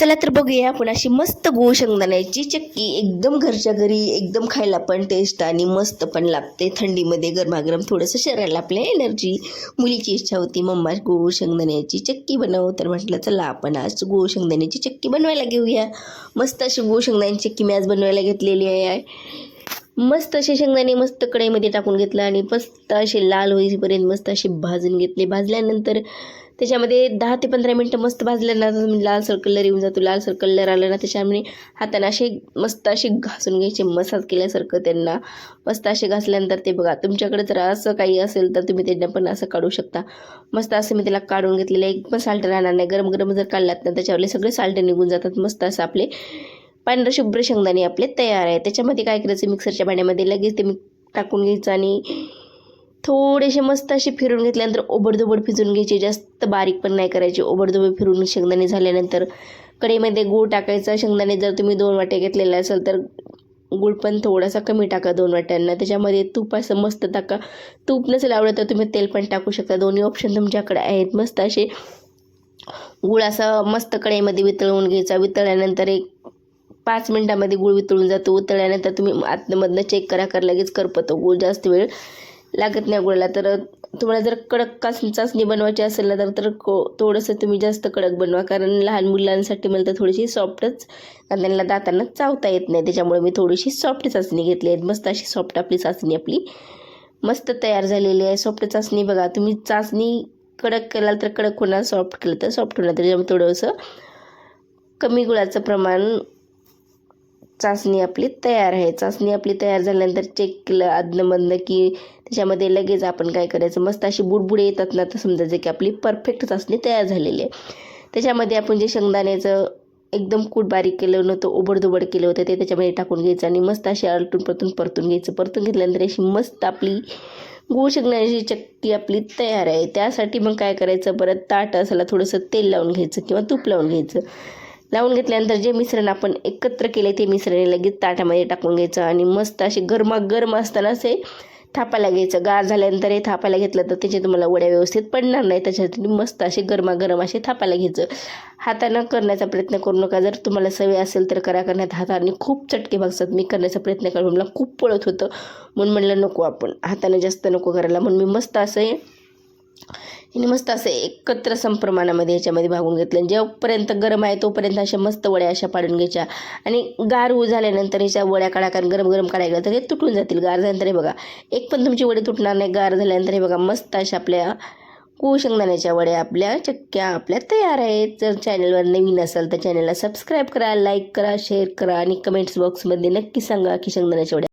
चला तर बघूया आपण अशी मस्त गूळ शेंगदाण्याची चक्की. एकदम घरच्या घरी एकदम खायला पण टेस्ट आणि मस्त पण लागते. थंडीमध्ये गरमागरम थोडंसं शरीराला आपल्या एनर्जी मुलीची इच्छा होती मम्मा गूळ शेंगदाण्याची चक्की बनव. तर म्हटलं चला आपण आज गूळ शेंगदाण्याची चक्की बनवायला घेऊया. मस्त अशी गूळ शेंगदाण्याची चक्की मी आज बनवायला घेतलेली आहे मस्त असे शेंगदाणे मस्त कढईमध्ये टाकून घेतलं आणि मस्त असे लाल होईपर्यंत मस्त असे भाजून घेतले. भाजल्यानंतर त्याच्यामध्ये दहा ते पंधरा मिनटं मस्त भाजल्यानंतर लालसर कलर येऊन जातो लालसर कलर आला ना त्याच्यामुळे हाताने असे मस्त असे घासून घ्यायचे मसाज केल्यासारखं त्यांना. मस्त असे घासल्यानंतर ते बघा तुमच्याकडे जर असं काही असेल तर तुम्ही त्यांना पण असं काढू शकता. मस्त असं मी त्याला काढून घेतलेलं एक पण साल्ट राहणार नाही. गरम गरम जर काढलात ना त्याच्यावरले सगळे साल्ट निघून जातात. मस्त असं आपले पांढरं शुभ्र शेंगदाणे आपले तयार आहे त्याच्यामध्ये काय करायचं? मिक्सरच्या भांड्यामध्ये लगेच ते टाकून घ्यायचं आणि थोडेसे मस्त असे फिरून घेतल्यानंतर ओबडधोबड फिजून घ्यायचे. जास्त बारीक पण नाही करायचे. ओबडधोबड फिरून शेंगदाणे झाल्यानंतर कढईमध्ये गूळ टाकायचा. शेंगदाणे जर तुम्ही दोन वाटे घेतलेले असेल तर गूळ पण थोडासा कमी टाका दोन वाट्यांना. त्याच्यामध्ये तूप असं मस्त टाका. तूप नसेल आवडत तर तुम्ही तेल पण टाकू शकता. दोन्ही ऑप्शन तुमच्याकडे आहेत. मस्त असे गूळ असं मस्त कढईमध्ये वितळवून घ्यायचा. वितळल्यानंतर एक पाच मिनटामध्ये गूळ वितळून जातो. उतळल्यानंतर तुम्ही आतमधनं चेक करा कर लगेच करपतो गूळ जास्त वेळ. लागत नाही गुळाला तर तुम्हाला जर कडक कास चाचणी बनवायची असेल ना तर तर को थोडंसं तुम्ही जास्त कडक बनवा. कारण लहान मुलांसाठी मला तर थोडीशी सॉफ्टच कारण त्यांना दातांना चावता येत नाही. त्याच्यामुळे मी थोडीशी सॉफ्ट चाचणी घेतली आहे. मस्त अशी सॉफ्ट आपली चाचणी आपली. मस्त तयार झालेली आहे. सॉफ्ट चाचणी बघा. तुम्ही चाचणी कडक केलाल तर कडक होणार सॉफ्ट केलं तर सॉफ्ट होणार. त्याच्यामुळे थोडंसं कमी गुळाचं प्रमाण चाचणी आपली तयार आहे. चाचणी आपली तयार झाल्यानंतर चेक केलं आदनमधनं की त्याच्यामध्ये लगेच आपण काय करायचं? मस्त अशी बुडबुडे येतात ना तर समजायचं की आपली परफेक्ट चाचणी तयार झालेली आहे. त्याच्यामध्ये आपण जे शेंगदाण्याचं एकदम कूट बारीक केलं नव्हतं ओबडधोबड केलं होतं ते त्याच्यामध्ये टाकून घ्यायचं आणि मस्त अशी आलटून परतून परतून घ्यायचं. परतून घेतल्यानंतर अशी मस्त आपली गूळ शेंगदाण्याची चक्की आपली तयार आहे. त्यासाठी मग काय करायचं? परत ताट असायला थोडंसं तेल लावून घ्यायचं किंवा तूप लावून घ्यायचं. लावून घेतल्यानंतर जे मिश्रण आपण एकत्र केले ते मिश्रण लगेच ताटामध्ये टाकून घ्यायचं आणि मस्त असे गरमागरम असताना असे थापायला घ्यायचं. गार झाल्यानंतर हे थापायला घेतलं तर त्याचे तुम्हाला वड्या व्यवस्थित पडणार नाही. त्याच्यासाठी मस्त असे गरमागरम असे थापायला घ्यायचं. हातानं करण्याचा प्रयत्न करू नका. जर तुम्हाला सवय असेल तर करा. करण्यात हाताने खूप चटके भागतात. मी करण्याचा प्रयत्न करून. मला खूप पळत होतं. म्हणून म्हणलं नको आपण. हाताने जास्त नको करायला. म्हणून मी मस्त असं हे मस्त असे एकत्र संप्रमाणामध्ये याच्यामध्ये भागून घेतलं. जेव्हापर्यंत गरम आहे तोपर्यंत अशा मस्त वड्या अशा पाडून घ्यायच्या. आणि गार होऊ झाल्यानंतर ह्याच्या वड्या काढा कारण गरम गरम काढायला गेलं तर हे तुटून जातील. गार झाल्यानंतर हे बघा एक पण तुमची वडी तुटणार नाही गार झाल्यानंतर हे बघा मस्त अशा आपल्या कुळ शेंगदाण्याच्या वड्या आपल्या चक्क्या आपल्या तयार आहेत. जर चॅनलवर नवीन असाल तर चॅनलला सबस्क्राईब करा लाईक करा शेअर करा आणि कमेंट्स बॉक्समध्ये नक्की सांगा की शेंगदाण्याच्या वड्या